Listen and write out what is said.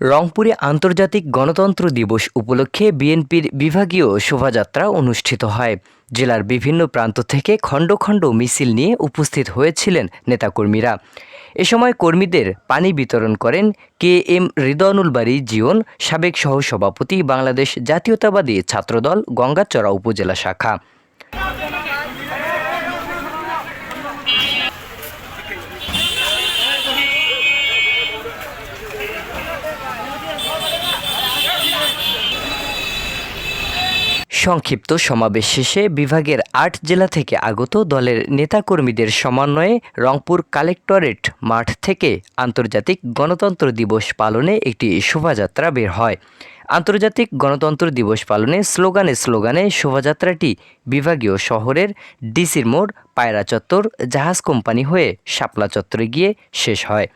রংপুরে আন্তর্জাতিক গণতন্ত্র দিবস উপলক্ষে বিএনপির বিভাগীয় শোভাযাত্রা অনুষ্ঠিত হয়। জেলার বিভিন্ন প্রান্ত থেকে খণ্ড খণ্ড মিছিল নিয়ে উপস্থিত হয়েছিলেন নেতাকর্মীরা। এ সময় কর্মীদের পানি বিতরণ করেন কে এম রিদনুল বাড়ি জিওন, সাবেক সহসভাপতি বাংলাদেশ জাতীয়তাবাদী ছাত্রদল গঙ্গাচড়া উপজেলা শাখা। সংক্ষিপ্ত সমাবেশ শেষে বিভাগের আট জেলা থেকে আগত দলের নেতাকর্মীদের সমন্বয়ে রংপুর কালেক্টরেট মাঠ থেকে আন্তর্জাতিক গণতন্ত্র দিবস পালনে একটি শোভাযাত্রা বের হয়। আন্তর্জাতিক গণতন্ত্র দিবস পালনে স্লোগানে স্লোগানে শোভাযাত্রাটি বিভাগীয় শহরের ডিসির মোড়, পায়রা চত্বর, জাহাজ কোম্পানি হয়ে শাপলা চত্বরে গিয়ে শেষ হয়।